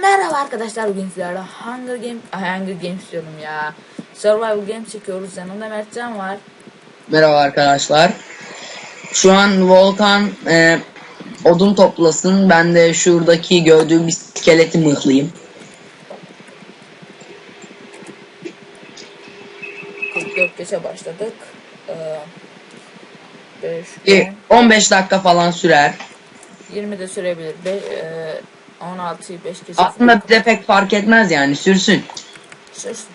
Merhaba arkadaşlar bugün sizlerle Hunger Games, Hunger Games diyorum ya. Survival Games çekiyoruz. Yanımda Mertcan var. Merhaba arkadaşlar. Şu an Volkan e, odun toplasın. Ben de şuradaki gördüğüm iskeleti mıhlayayım. 44 geçe başladık. Ee, 5, Bir 15 dakika falan sürer. 20 de sürebilir. Be, e, 16'yı 5 geçe Aslında bize pek fark etmez yani sürsün. sürsün.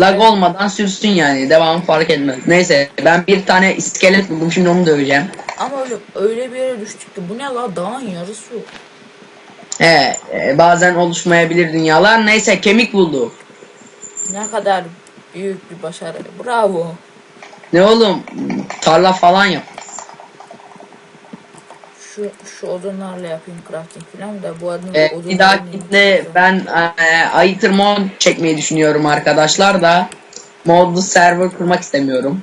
Lag olmadan sürsün yani. Devamı fark etmez. Neyse ben bir tane iskelet buldum şimdi onu döveceğim. Ama öyle, öyle bir yere düştük ki bu ne la dağın yarısı yok. He, e, bazen oluşmayabilir dünyalar. Neyse kemik bulduk. Ne kadar büyük bir başarı. Bravo. Ne oğlum tarla falan yap. Şu, şu odunlarla yapayım crafting falan da bu adını E, bir dahakinde ben e, mod çekmeyi düşünüyorum arkadaşlar da modlu server kurmak istemiyorum.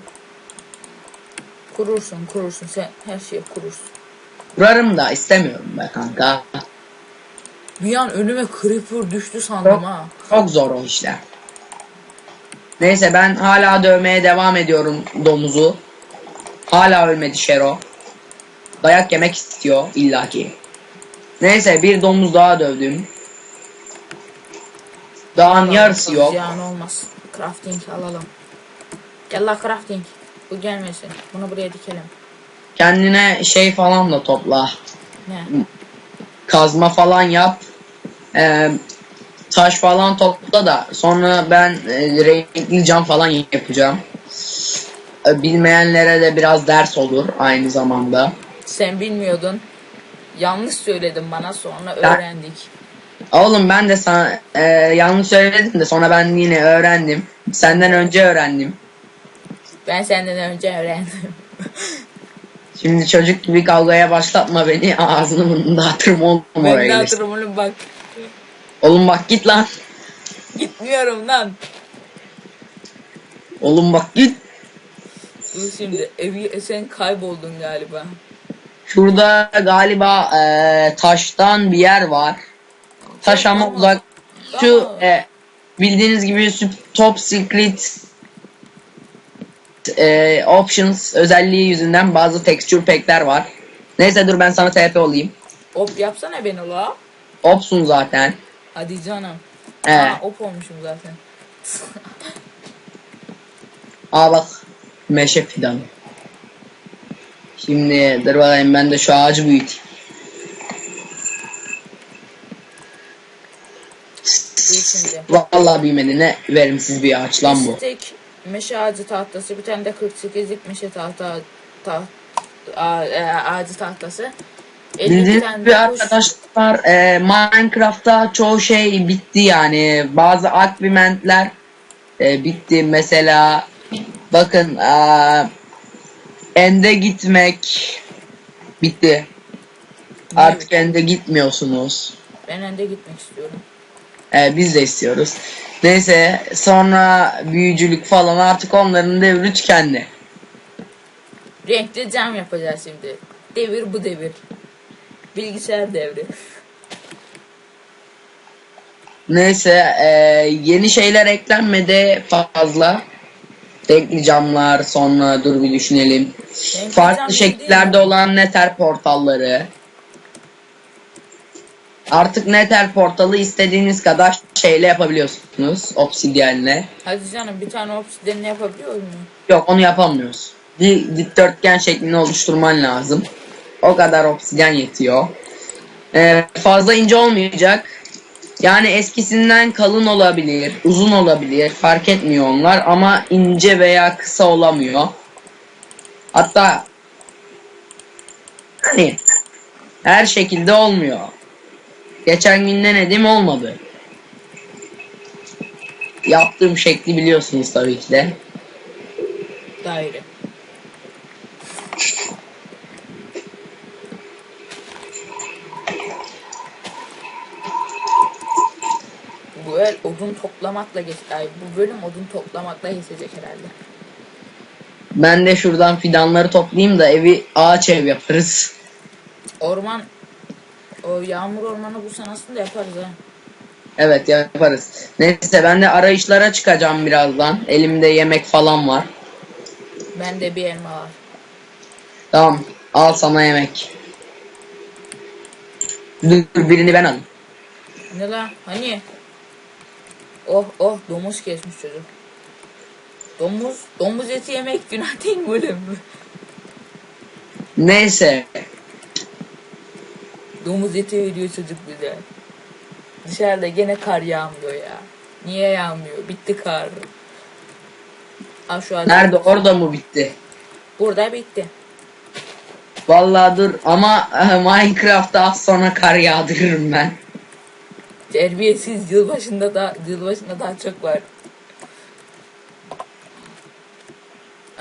Kurursun kurursun sen her şeyi kurursun. Kurarım da istemiyorum be kanka. Bir an önüme creeper düştü sandım Çok, ha. çok zor o işler. Neyse ben hala dövmeye devam ediyorum domuzu. Hala ölmedi Şero. Dayak yemek istiyor illaki. Neyse bir domuz daha dövdüm. Dağın yarısı yok. Yani olmaz. Crafting alalım. Gel la crafting. Bu gelmesin. Bunu buraya dikelim. Kendine şey falan da topla. Ne? kazma falan yap. Ee, taş falan topla da sonra ben e, renkli cam falan yapacağım. Ee, bilmeyenlere de biraz ders olur aynı zamanda. Sen bilmiyordun. Yanlış söyledin bana sonra Ben- öğrendik. Oğlum ben de sana e, yanlış söyledim de sonra ben yine öğrendim. Senden önce öğrendim. Ben senden önce öğrendim. Şimdi çocuk gibi kavgaya başlatma beni ağzını bunu dağıtırım oğlum ben de gelirsin. bak. Oğlum bak git lan. Gitmiyorum lan. Oğlum bak git. Dur şimdi evi sen kayboldun galiba. Şurada galiba e, taştan bir yer var. Taş ama uzak. Şu e, bildiğiniz gibi top secret e, options özelliği yüzünden bazı texture pack'ler var. Neyse dur ben sana TP olayım. Op yapsana beni la. Opsun zaten. Hadi canım. Evet. Ha, op olmuşum zaten. Aa bak meşe fidanı. Şimdi dur bakayım ben de şu ağacı büyüteyim. Vallahi bilmedi ne verimsiz bir ağaç lan bu. Tek meşe ağacı tahtası bir tane de 48'lik meşe tahta taht, a, e, ağacı tahtası. Dediğim bir arkadaşlar e, Minecraft'ta çoğu şey bitti yani bazı akvimentler e, bitti mesela bakın e, ende gitmek bitti artık ende gitmiyorsunuz Ben ende gitmek istiyorum. E, biz de istiyoruz neyse sonra büyücülük falan artık onların devri tükendi Renkli cam yapacağız şimdi. Devir bu devir. Bilgisayar devri. Neyse e, yeni şeyler eklenmedi fazla. Renkli camlar sonra dur bir düşünelim. Renkli cam Farklı şekillerde olan Nether portalları. Artık Nether portalı istediğiniz kadar şeyle yapabiliyorsunuz. Obsidyenle. Hadi canım bir tane obsidianini yapabiliyor muyum? Yok onu yapamıyoruz. Bir dikdörtgen şeklini oluşturman lazım. O kadar obsidyen yetiyor. Ee, fazla ince olmayacak. Yani eskisinden kalın olabilir, uzun olabilir. Fark etmiyor onlar ama ince veya kısa olamıyor. Hatta hani her şekilde olmuyor. Geçen gün denedim olmadı. Yaptığım şekli biliyorsunuz tabii ki de. Daire. Bu el odun toplamakla. Ay, bu bölüm odun toplamakla geçecek herhalde. Ben de şuradan fidanları toplayayım da evi ağaç ev yaparız. Orman O yağmur ormanı bu aslında yaparız ha. Evet yaparız. Neyse ben de arayışlara çıkacağım birazdan. Elimde yemek falan var. Bende bir elma var. Tamam al sana yemek. Dur birini ben alayım. Ne lan? Hani? Oh oh domuz kesmiş çocuk. Domuz, domuz eti yemek günah değil mi mi? Neyse. Domuz eti veriyor çocuk bize. Dışarıda gene kar yağmıyor ya. Niye yağmıyor? Bitti kar. Aa, şu an Nerede orada mı bitti? Burada bitti. Vallahi dur ama eh, Minecraft'ta az sonra kar yağdırırım ben. Terbiyesiz yılbaşında da yılbaşında daha çok var.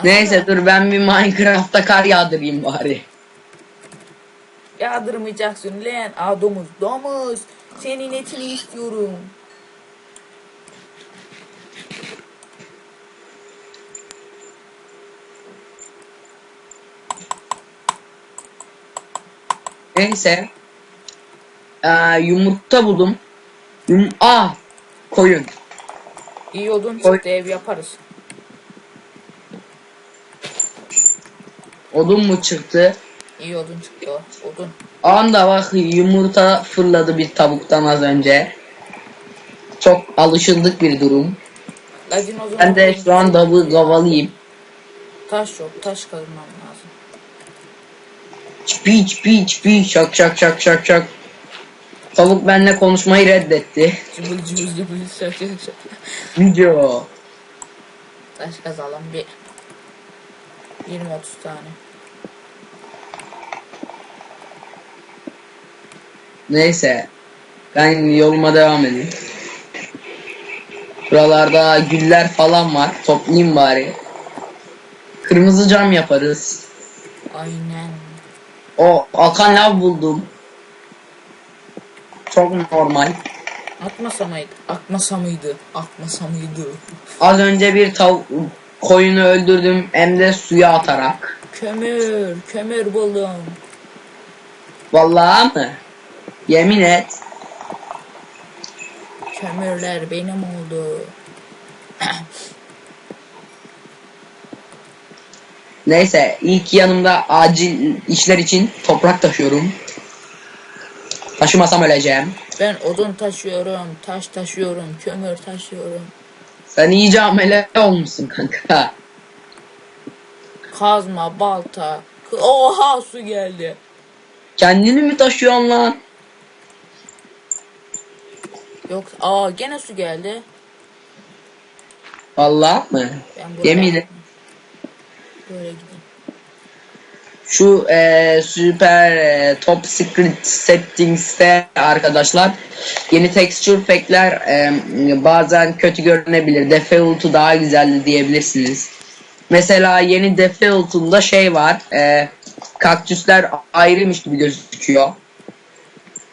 Neyse dur ben bir Minecraft'ta kar yağdırayım bari. Yağdırmayacaksın lan. Aa domuz. Domuz. Senin etini istiyorum. Neyse. Ee, yumurta buldum. Yum Aa! Koyun. İyi odun Oy. çıktı ev yaparız. Odun mu çıktı? İyi odun çıktı o. Odun. Anda bak yumurta fırladı bir tavuktan az önce. Çok alışıldık bir durum. Lacın o zaman Ben de şu an davul gavalıyım. taş yok. Taş kazmam lazım. Çpi çpi çpi şak şak şak şak şak. Tavuk benimle konuşmayı reddetti. Cıbıl cıbıl cıbıl şak. Video. Taş kazalım bir. 20-30 tane. Neyse. Ben yoluma devam edeyim. Buralarda güller falan var. Toplayayım bari. Kırmızı cam yaparız. Aynen. O akan lav buldum. Çok normal. Atmasa mıydı? Atmasa mıydı? Atmasa mıydı? Az önce bir tavuk koyunu öldürdüm hem de suya atarak. Kömür. Kömür buldum. Vallahi mı? Yemin et. Kömürler benim oldu. Neyse ilk yanımda acil işler için toprak taşıyorum. Taşımasam öleceğim. Ben odun taşıyorum, taş taşıyorum, kömür taşıyorum. Sen iyice amele olmuşsun kanka. Kazma, balta. Oha su geldi. Kendini mi taşıyorsun lan? Yok, aa gene su geldi. Vallahi mı? Ben buraya- Yemin et. Böyle gideyim. Şu e, süper e, top secret settings'te arkadaşlar yeni texture pack'ler e, bazen kötü görünebilir. Default'u daha güzeldi diyebilirsiniz. Mesela yeni default'unda şey var. E, kaktüsler ayrıymış gibi gözüküyor.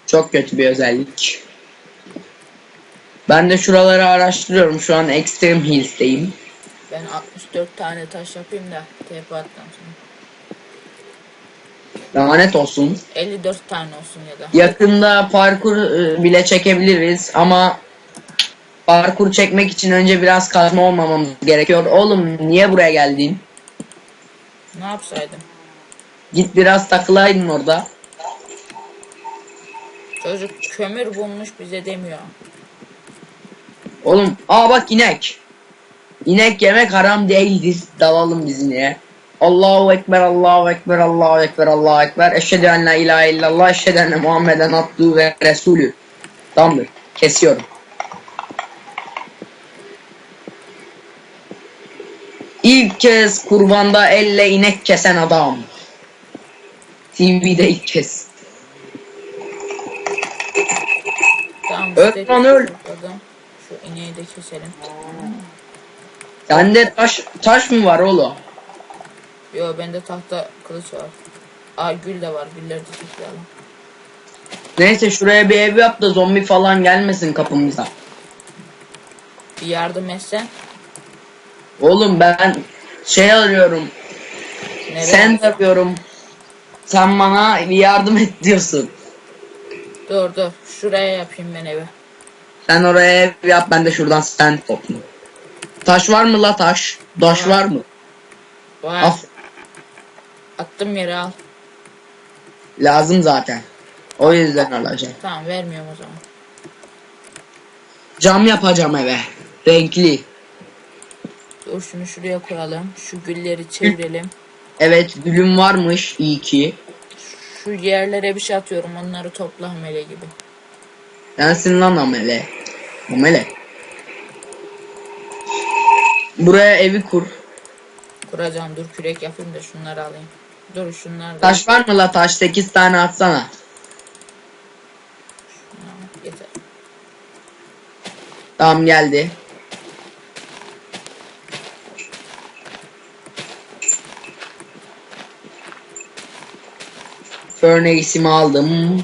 Çok kötü bir özellik. Ben de şuraları araştırıyorum. Şu an Extreme Hills'teyim. Ben 64 tane taş yapayım da TP attan sonra. Lanet olsun. 54 tane olsun ya da. Yakında parkur e, bile çekebiliriz ama parkur çekmek için önce biraz kazma olmamamız gerekiyor. Oğlum niye buraya geldin? Ne yapsaydım? Git biraz takılaydın orada. Çocuk kömür bulmuş bize demiyor. Oğlum aa bak inek. İnek yemek haram değildir. Dalalım biz ineğe. Allahu Ekber, Allahu Ekber, Allahu Ekber, Allahu Ekber. Eşhedü en la ilahe illallah, eşhedü enne Muhammeden abduhu ve resulü. Tamamdır. Kesiyorum. İlk kez kurbanda elle inek kesen adam. TV'de ilk kez. Tamam Öl lan, öl. Şu ineği de keselim. Sende taş taş mı var oğlum? Yo bende tahta kılıç var. Aa gül de var. Gülleri de toplayalım. Neyse şuraya bir ev yap da zombi falan gelmesin kapımıza. Bir yardım etsen. Oğlum ben şey arıyorum. Nereye? Sen arıyorum. Sen bana bir yardım et diyorsun. Dur dur. Şuraya yapayım ben evi. Sen oraya ev yap ben de şuradan stand toplayayım. Taş var mı la taş? Taş Var. mı? Var. Al. Attım yere al. Lazım zaten. O yüzden alacağım. Tamam vermiyorum o zaman. Cam yapacağım eve. Renkli. Dur şunu şuraya koyalım. Şu gülleri çevirelim. Evet gülüm varmış iyi ki. Şu yerlere bir şey atıyorum. Onları topla hamele gibi. Sensin lan amele. Amele. Buraya evi kur. Kuracağım dur kürek yapayım da şunları alayım. Dur şunlar. Taş var mı la taş? 8 tane atsana. Yeter. Tamam geldi. Furnace'imi aldım.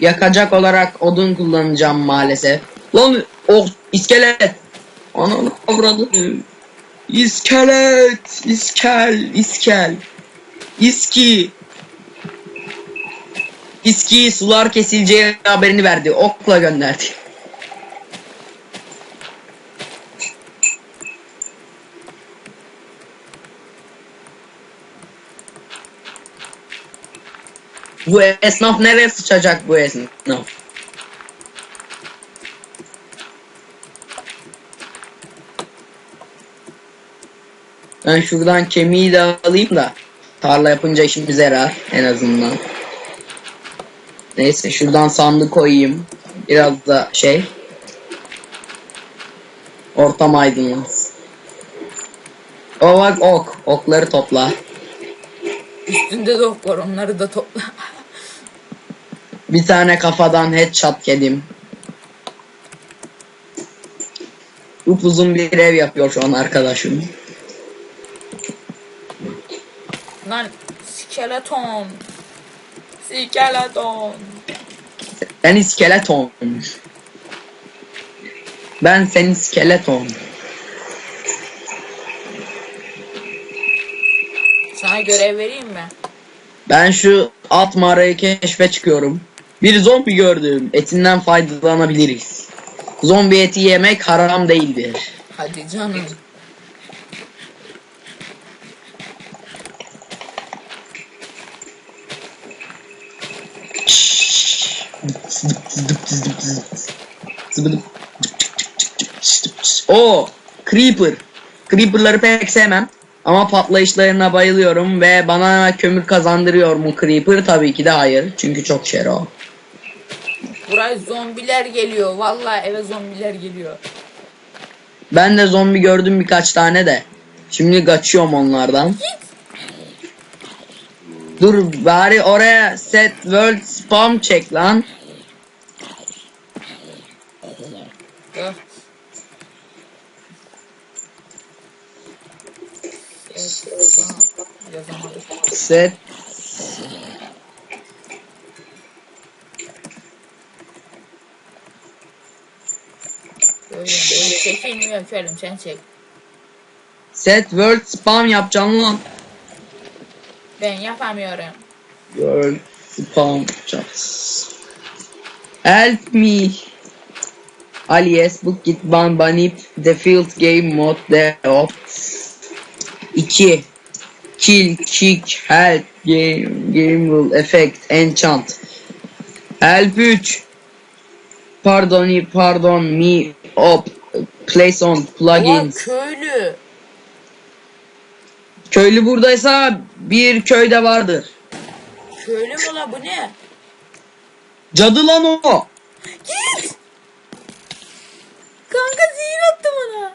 Yakacak olarak odun kullanacağım maalesef. Lan oh iskelet. Ananı avradı. İskelet. İskel. İskel. İski. İski sular kesileceği haberini verdi. Okla gönderdi. Bu esnaf nereye sıçacak bu esnaf? Ben şuradan kemiği de alayım da tarla yapınca işimize yarar en azından. Neyse şuradan sandık koyayım. Biraz da şey. Ortam aydınlansın. O bak ok. Okları topla. Üstünde de ok var onları da topla. Bir tane kafadan headshot yedim. Upuzun bir ev yapıyor şu an arkadaşım. Lan skeleton. Skeleton. Ben iskeleton. Ben senin iskeleton. Sana görev vereyim mi? Ben şu alt mağarayı keşfe çıkıyorum. Bir zombi gördüm. Etinden faydalanabiliriz. Zombi eti yemek haram değildir. Hadi canım. O Creeper. Creeper'ları pek sevmem. Ama patlayışlarına bayılıyorum ve bana kömür kazandırıyor mu Creeper? Tabii ki de hayır. Çünkü çok şero. Buraya zombiler geliyor. Vallahi eve zombiler geliyor. Ben de zombi gördüm birkaç tane de. Şimdi kaçıyorum onlardan. Dur bari oraya set world spam çek lan. Set çekilmiyor köylüm sen çek. set world spam yapacaksın lan. Ben yapamıyorum. World spam yapacağız. Help me. Alias book git ban banip the field game mod de op. 2 Kill, kick, help, game, game rule, effect, enchant. Help 3 Pardon, pardon me, op, place on, Ulan plugins. köylü. Köylü buradaysa bir köyde vardır. Köylü mü la bu ne? Cadı lan o. Git. Kanka zehir attı bana.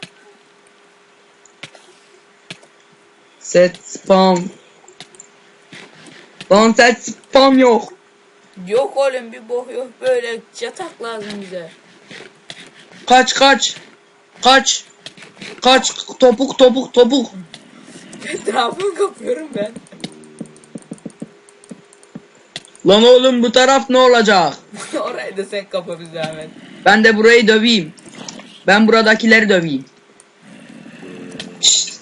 Set spam. Lan set spam yok. Yok oğlum bir bok yok böyle yatak lazım bize. Kaç kaç. Kaç. Kaç topuk topuk topuk. Etrafımı kapıyorum ben. Lan oğlum bu taraf ne olacak? Orayı da sen kapa bir zahmet. Ben de burayı döveyim. Ben buradakileri döveyim. Şşt.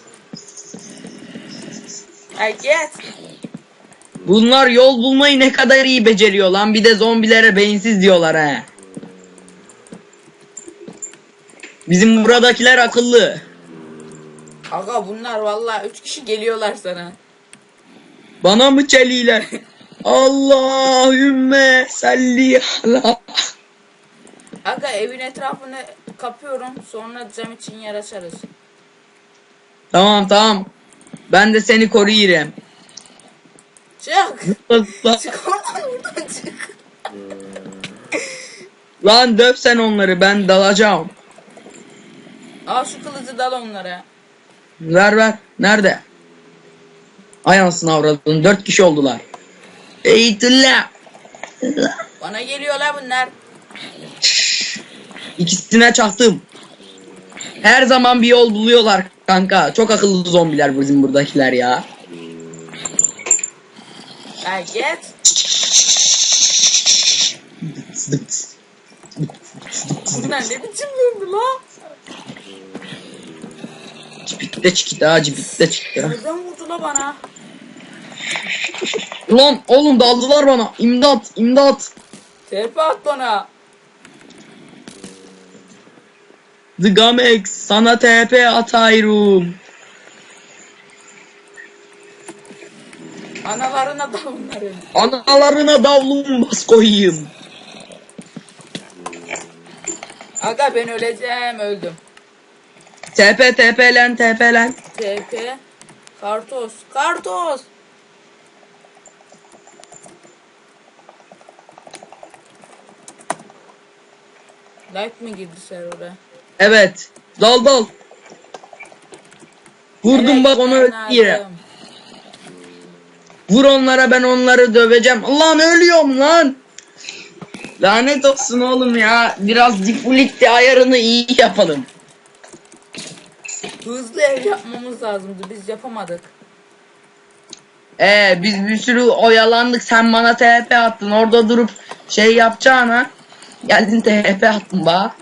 Bunlar yol bulmayı ne kadar iyi beceriyor lan. Bir de zombilere beyinsiz diyorlar he. Bizim buradakiler akıllı. Aga bunlar vallahi üç kişi geliyorlar sana. Bana mı çeliler? Allahümme salli ala. Aga evin etrafını kapıyorum. Sonra cam için yer açarız. Tamam tamam. Ben de seni koruyayım. Çık. Çık oradan buradan çık. Lan döv sen onları ben dalacağım. Al şu kılıcı dal onlara. Ver ver. Nerede? Ay anasını avradın. Dört kişi oldular. Eğitillah. Bana geliyorlar bunlar. İkisine çaktım. Her zaman bir yol buluyorlar kanka. Çok akıllı zombiler bizim buradakiler ya. Git. Bunlar ne biçim döndü la? Cipitte çıktı cipitte çıktı. Nereden vurdu la bana? Lan oğlum daldılar bana. İmdat imdat. Terpe at bana. The Gamex sana TP atayım. Analarına da bunların. Analarına davlum bas koyayım. Aga ben öleceğim öldüm. TP TP lan TP lan. TP. Kartos. Kartos. Like mi girdi server'a? Evet. Dal dal. Vurdum Nereye bak onu yere. Vur onlara ben onları döveceğim. Lan ölüyorum lan. Lanet olsun oğlum ya. Biraz diplikte ayarını iyi yapalım. Hızlı ev yapmamız lazımdı. Biz yapamadık. Ee biz bir sürü oyalandık. Sen bana TP attın. Orada durup şey yapacağına. Geldin TP attın bana.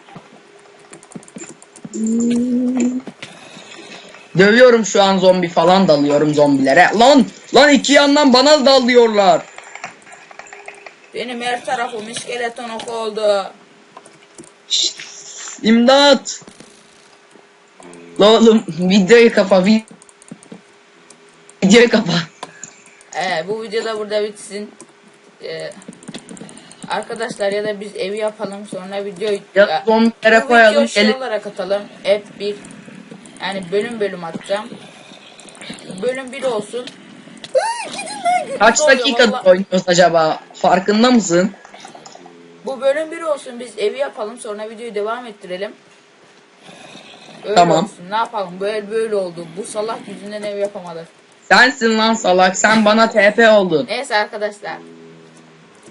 Dövüyorum şu an zombi falan dalıyorum zombilere. Lan lan iki yandan bana dalıyorlar. Benim her tarafım iskeleton ok oldu. Şşt, İmdat. La oğlum videoyu kapa. vi- Videoyu kapa. Ee, bu videoda burada bitsin. Ee, arkadaşlar ya da biz evi yapalım sonra videoyu Ya zombilere bu koyalım. videoyu şey olarak atalım. Hep bir yani bölüm bölüm atacağım. Bölüm bir olsun. Lan, Kaç dakikada oynuyoruz acaba? Farkında mısın? Bu bölüm bir olsun biz evi yapalım sonra videoyu devam ettirelim. Öyle Tamam. olsun. Ne yapalım böyle böyle oldu. Bu salak yüzünden ev yapamadık. Sensin lan salak. Sen bana TP oldun. Neyse arkadaşlar.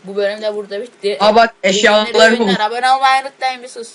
Bu bölüm de burada bitti. Aa bak, İyi eşyaları günler, iyi buldum. günler. Abone olmayı unutmayın bir sus.